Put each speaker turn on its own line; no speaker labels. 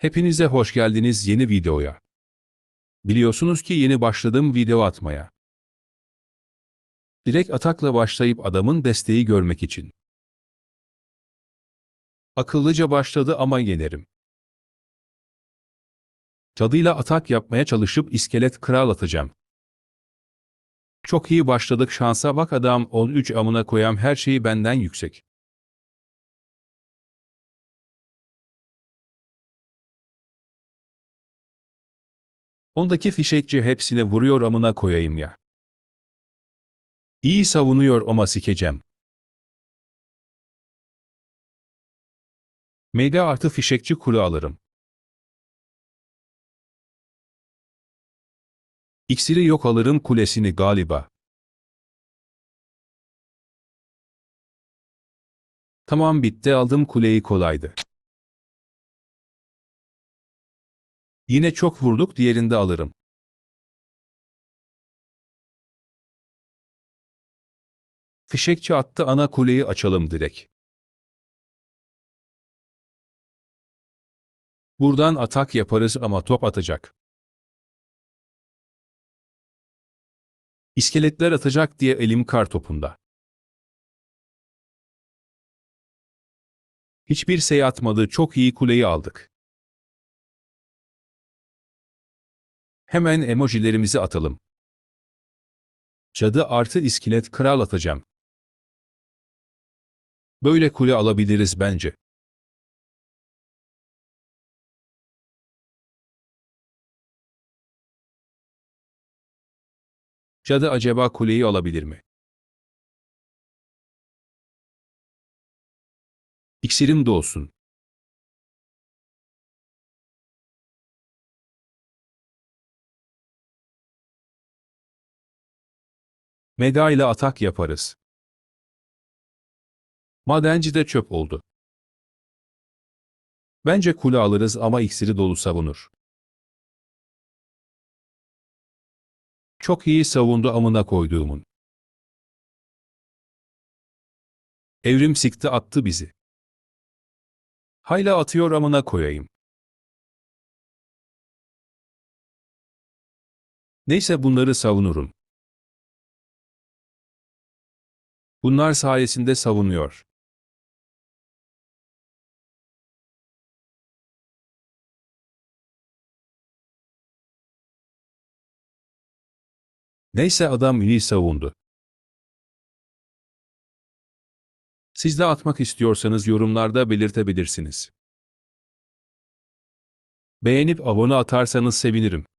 Hepinize hoş geldiniz yeni videoya. Biliyorsunuz ki yeni başladım video atmaya. Direkt atakla başlayıp adamın desteği görmek için. Akıllıca başladı ama yenerim. Cadıyla atak yapmaya çalışıp iskelet kral atacağım. Çok iyi başladık şansa bak adam 13 amına koyam her şeyi benden yüksek. Ondaki fişekçi hepsine vuruyor amına koyayım ya. İyi savunuyor ama sikeceğim. Meyde artı fişekçi kulu alırım. İksiri yok alırım kulesini galiba. Tamam bitti aldım kuleyi kolaydı. Yine çok vurduk diğerinde alırım. Fişekçi attı ana kuleyi açalım direkt. Buradan atak yaparız ama top atacak. İskeletler atacak diye elim kar topunda. Hiçbir şey atmadı çok iyi kuleyi aldık. Hemen emojilerimizi atalım. Cadı artı iskelet kral atacağım. Böyle kule alabiliriz bence. Cadı acaba kuleyi alabilir mi? İksirim dolsun. Meda ile atak yaparız. Madenci de çöp oldu. Bence kule alırız ama iksiri dolu savunur. Çok iyi savundu amına koyduğumun. Evrim sikti attı bizi. Hayla atıyor amına koyayım. Neyse bunları savunurum. Bunlar sayesinde savunuyor. Neyse adam iyi savundu. Siz de atmak istiyorsanız yorumlarda belirtebilirsiniz. Beğenip abone atarsanız sevinirim.